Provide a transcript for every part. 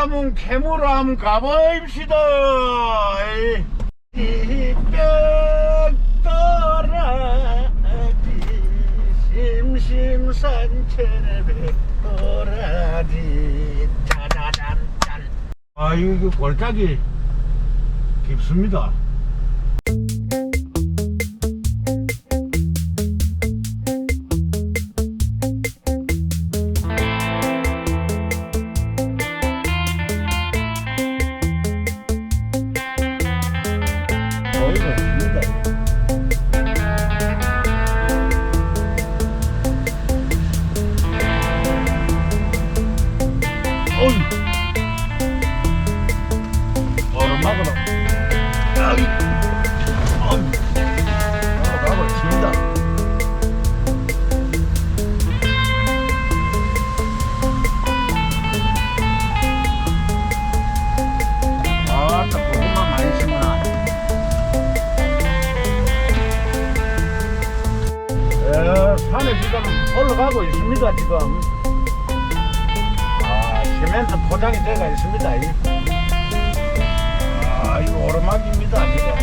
한번 캐물어 한번 가보입시다. 백도라지 심심산천의 백도라지 짜자잔짠. 아 이거 골짜기 깊습니다. 올라가고 있습니다, 지금. 아, 시멘트 포장이 되어 있습니다. 이. 아, 이거 오르막입니다, 지금.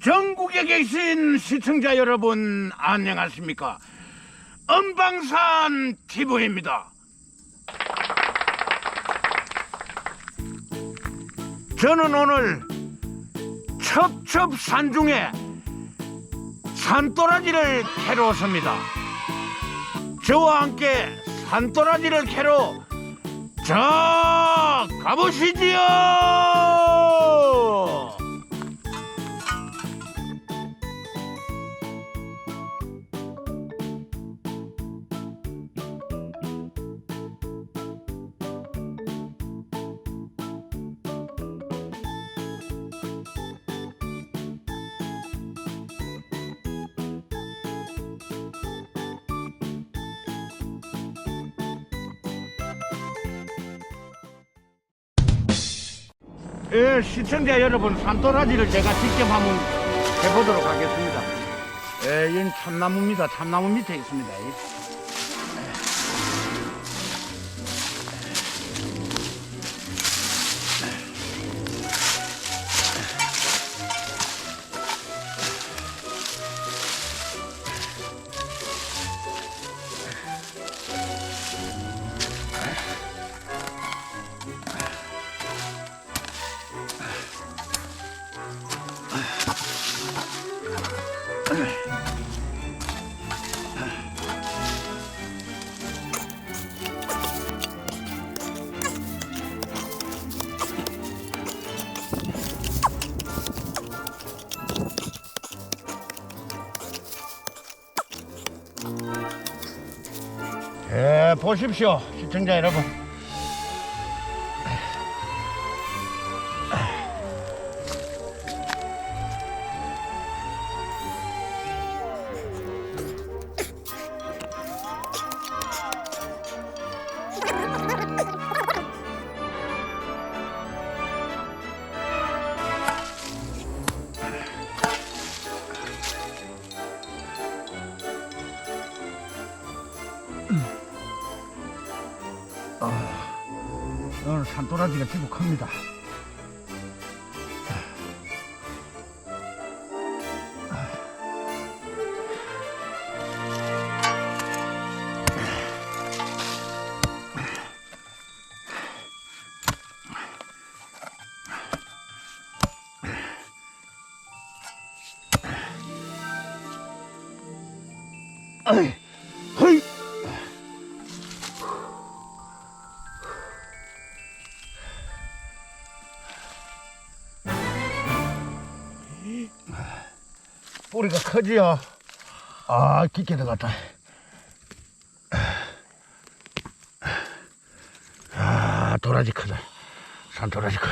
전국에 계신 시청자 여러분, 안녕하십니까? 은방산 TV입니다. 저는 오늘 첩첩산 중에 산도라지를 캐러 왔습니다. 저와 함께 산도라지를 캐러 자 가보시지요. 예, 시청자 여러분, 산도라지를 제가 직접 한번 해보도록 하겠습니다. 예, 이건 참나무입니다. 참나무 밑에 있습니다. 보십시오, 시청자 여러분. 산도라지가 지독합니다. 뿌리가 크지요. 아, 깊게 들어갔다. 아, 도라지 크다. 산 도라지 커.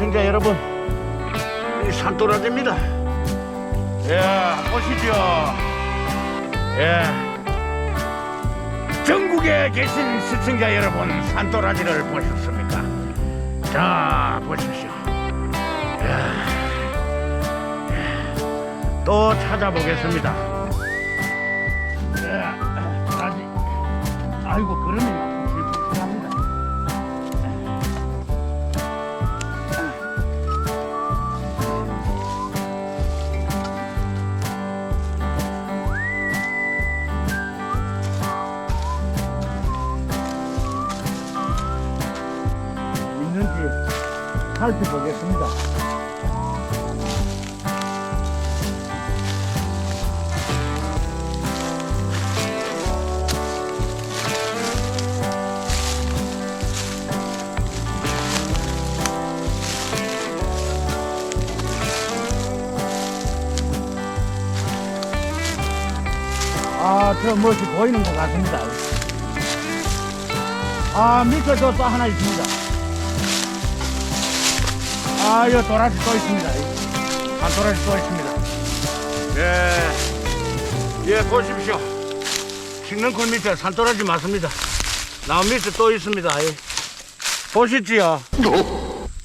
시청자 여러분 이 산도라지입니다. 예 보시죠. 예. 전국에 계신 시청자 여러분 산도라지를 보셨습니까? 자 보십시오. 예. 예. 또 찾아보겠습니다. 예. 다시 아이고 그러면 살펴보겠습니다. 아, 저 멋이 보이는 것 같습니다. 아, 밑에도 또 하나 있습니다. 아, 여기 도라지 또 있습니다. 한 도라지 또 있습니다. 예, 예, 보십시오. 식능쿨 밑에 산도라지 맞습니다. 나무 밑에 또 있습니다. 예. 보시지요?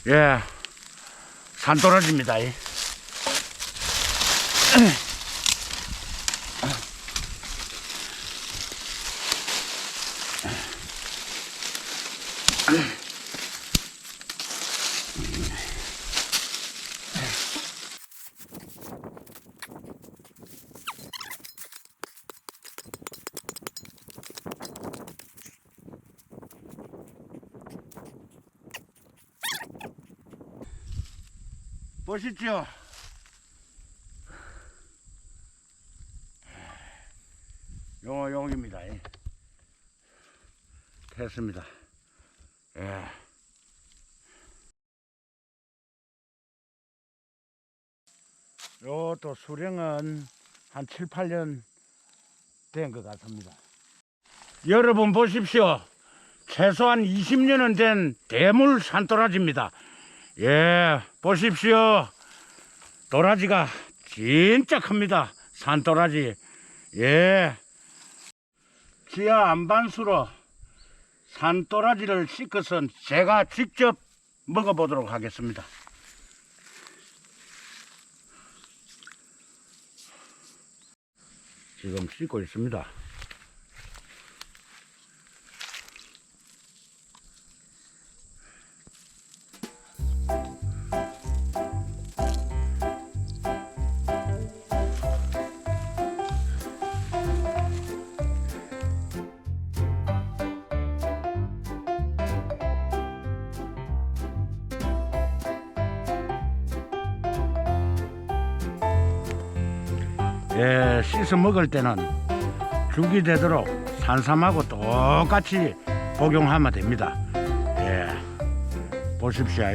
예, 산도라지입니다. 예. 보시죠. 용어 용입니다. 예. 됐습니다. 예. 요또 수령은 한 7, 8년 된 것 같습니다. 여러분 보십시오. 최소한 20년은 된 대물 산도라지입니다. 예, 보십시오. 도라지가 진짜 큽니다. 산도라지. 예. 지하 안반수로 산도라지를 씻어서 제가 직접 먹어보도록 하겠습니다. 지금 씻고 있습니다. 예, 씻어 먹을 때는 죽이 되도록 산삼하고 똑같이 복용하면 됩니다. 예, 보십시오.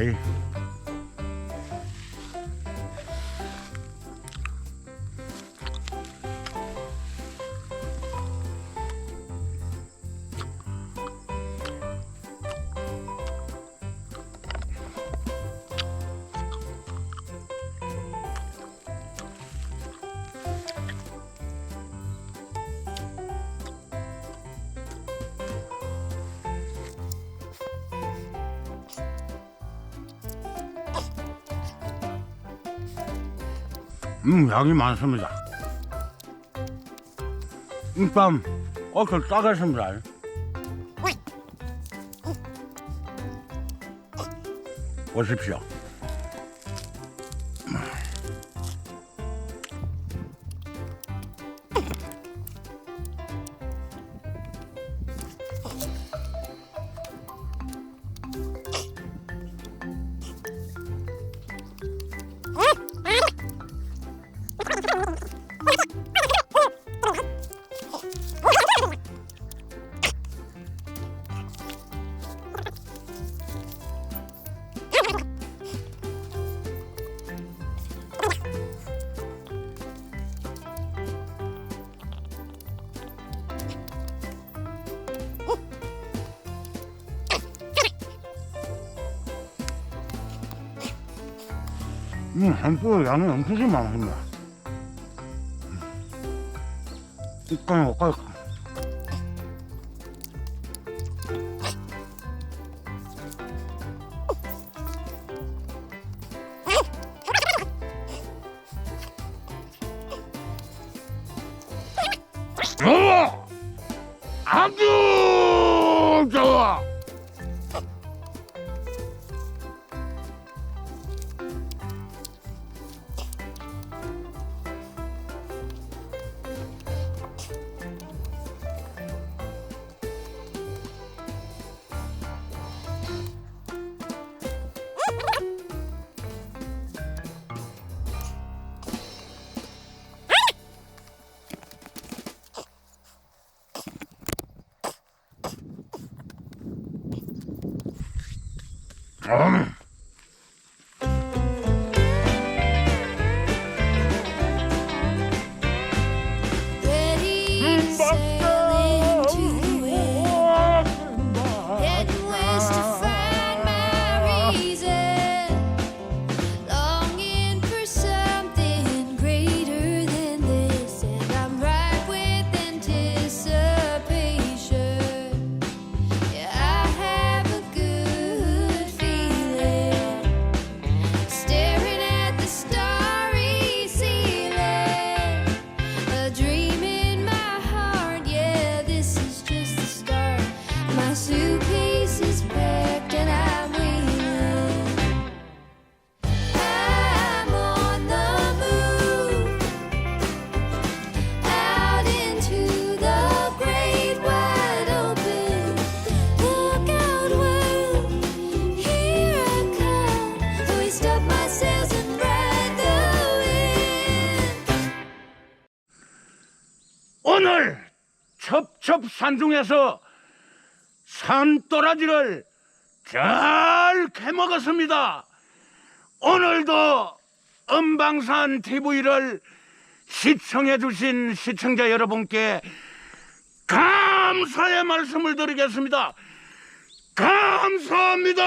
음, 양이 많습니다. 일단 옷을 따겠습니다. 보십시오. 음, 한쪽 양이 엄청 많습니다. 이까지 먹까 산중에서 산도라지를 잘 캐먹었습니다. 오늘도 음방산 TV를 시청해 주신 시청자 여러분께 감사의 말씀을 드리겠습니다. 감사합니다.